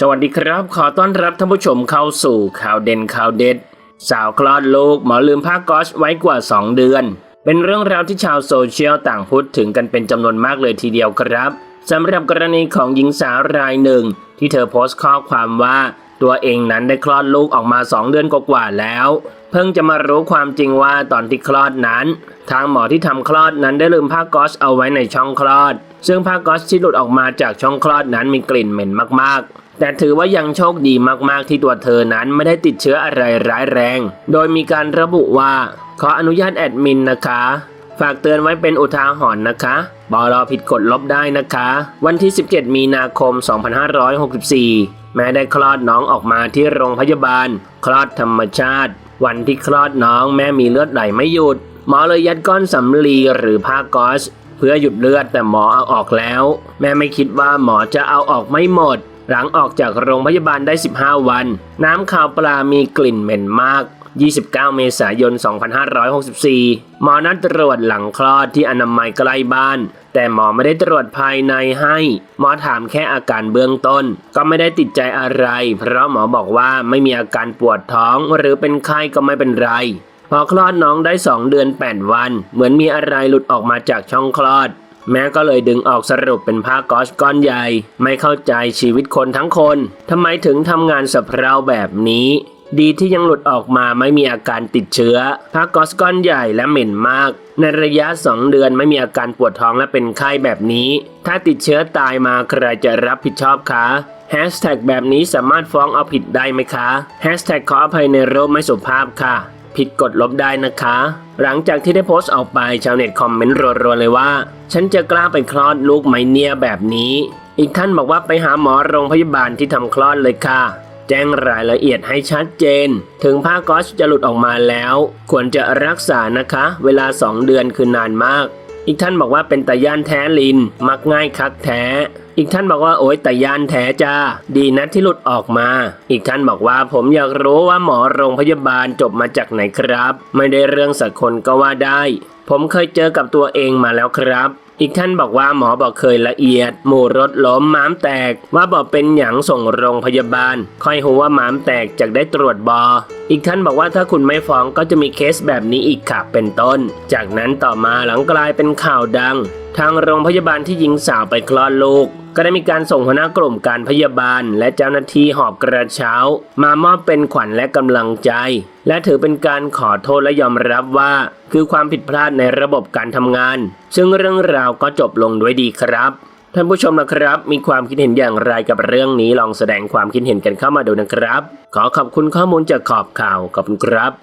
สวัสดีครับ ขอต้อนรับท่านผู้ชมเข้าสู่ข่าวเด่นข่าวเด็ด สาวคลอดลูกหมอลืมผ้าก๊อชไว้กว่า 2 เดือน เป็นเรื่องราวที่ชาวโซเชียลต่างพูดถึงกันเป็นจำนวนมากเลยทีเดียวครับสำหรับกรณีของหญิงสาวรายหนึ่ง ที่เธอโพสต์ข้อความว่าตัวเองนั้นได้คลอดลูกออกมา 2 เดือนกว่าๆแล้ว เพิ่งจะมารู้ความจริงว่าตอนที่คลอดนั้น ทางหมอที่ทำคลอดนั้นได้ลืมผ้าก๊อชเอาไว้ในช่องคลอด ซึ่งผ้าก๊อชที่หลุดออกมาจากช่องคลอดนั้นมีกลิ่นเหม็นมากๆ แต่ถือว่ายังโชคดีมากๆที่ตัวเธอนั้นไม่ได้ติดเชื้ออะไรร้ายแรง โดยมีการระบุว่า ขออนุญาตแอดมินนะคะ ฝากเตือนไว้เป็นอุทาหรณ์นะคะบอรอผิดกฎลบได้นะคะ วันที่ 17 มีนาคม 2564 แม้ได้คลอดน้องออกมาที่โรงพยาบาล คลอดธรรมชาติ วันที่คลอดน้องแม่มีเลือดไหลไม่หยุด หมอเลยยัดก้อนสำลีหรือผ้าก๊อซเพื่อหยุดเลือดแต่หมอเอาออกแล้ว แม่ไม่คิดว่าหมอจะเอาออกไม่หมด หลังออกจากโรงพยาบาลได้ 15 วัน น้ำข่าวปลามีกลิ่นเหม็นมาก 29 เมษายน 2564 หมอนัดตรวจหลังคลอดที่อนามัยใกล้บ้าน แต่หมอไม่ได้ตรวจภายในให้ หมอถามแค่อาการเบื้องต้น ก็ไม่ได้ติดใจอะไร เพราะหมอบอกว่าไม่มีอาการปวดท้องหรือเป็นไข้ก็ไม่เป็นไรพอคลอดน้องได้ 2 เดือน 8 วัน เหมือนมีอะไรหลุดออกมาจากช่องคลอด แม่ก็เลยดึงออกสรุปเป็นผ้ากอซก้อนใหญ่ ไม่เข้าใจชีวิตคนทั้งคนทำไมถึงทำงานสะเพราแบบนี้ ดีที่ยังหลุดออกมาไม่มีอาการติดเชื้อผ้ากอซก้อนใหญ่และเหม็นมาก ในระยะ 2 เดือนไม่มีอาการปวดท้องและเป็นไข้แบบนี้ ถ้าติดเชื้อตายมาใครจะรับผิดชอบคะแฮชแท็กแบบนี้สามารถฟ้องเอาผิดได้ไหมคะแฮชแท็กขออภัยในรูปไม่สุภาพค่ะ ผิดกฎลบได้นะคะ หลังจากที่ได้โพสต์ออกไปชาวเน็ตคอมเมนต์รัวๆเลยว่า ฉันจะกล้าไปคลอดลูกไหมเนี่ยแบบนี้ อีกท่านบอกว่าไปหาหมอโรงพยาบาลที่ทำคลอดเลยค่ะ แจ้งรายละเอียดให้ชัดเจน ถึงผ้าก๊อซจะหลุดออกมาแล้ว ควรจะรักษานะคะ เวลา 2 เดือนคือนานมาก อีกท่านบอกว่าเป็นตาย่านแท้ลิน มักง่ายคักแท้ อีกท่านบอกว่าโอ๊ยแตาย่านแท้จ้าดีนะที่หลุดออกมา อีกท่านบอกว่าผมอยากรู้ว่าหมอโรงพยาบาลจบมาจากไหนครับ ไม่ได้เรื่องสักคนก็ว่าได้ ผมเคยเจอกับตัวเองมาแล้วครับอีกท่านบอกว่าหมอบอกเคยละเอียด หมู่รถล้มม้ามแตก ว่าบอกเป็นหยังส่งโรงพยาบาล ค่อยหูว่าม้ามแตกจากได้ตรวจบอ อีกท่านบอกว่าถ้าคุณไม่ฟ้องก็จะมีเคสแบบนี้อีกค่ะเป็นต้น จากนั้นต่อมาหลังกลายเป็นข่าวดัง ทางโรงพยาบาลที่หญิงสาวไปคลอดลูก ก็ได้มีการส่งหัวหน้ากลุ่มการพยาบาล และเจ้าหน้าที่หอบกระเช้า มามอบเป็นขวัญและกำลังใจ และถือเป็นการขอโทษและยอมรับว่า คือความผิดพลาดในระบบการทำงาน ซึ่งเรื่องราวก็จบลงด้วยดีครับท่านผู้ชมนะครับ มีความคิดเห็นอย่างไรกับเรื่องนี้ลองแสดงความคิดเห็นกันเข้ามาดูนะครับ ขอขอบคุณข้อมูลจากขอบข่าวขอบคุณครับ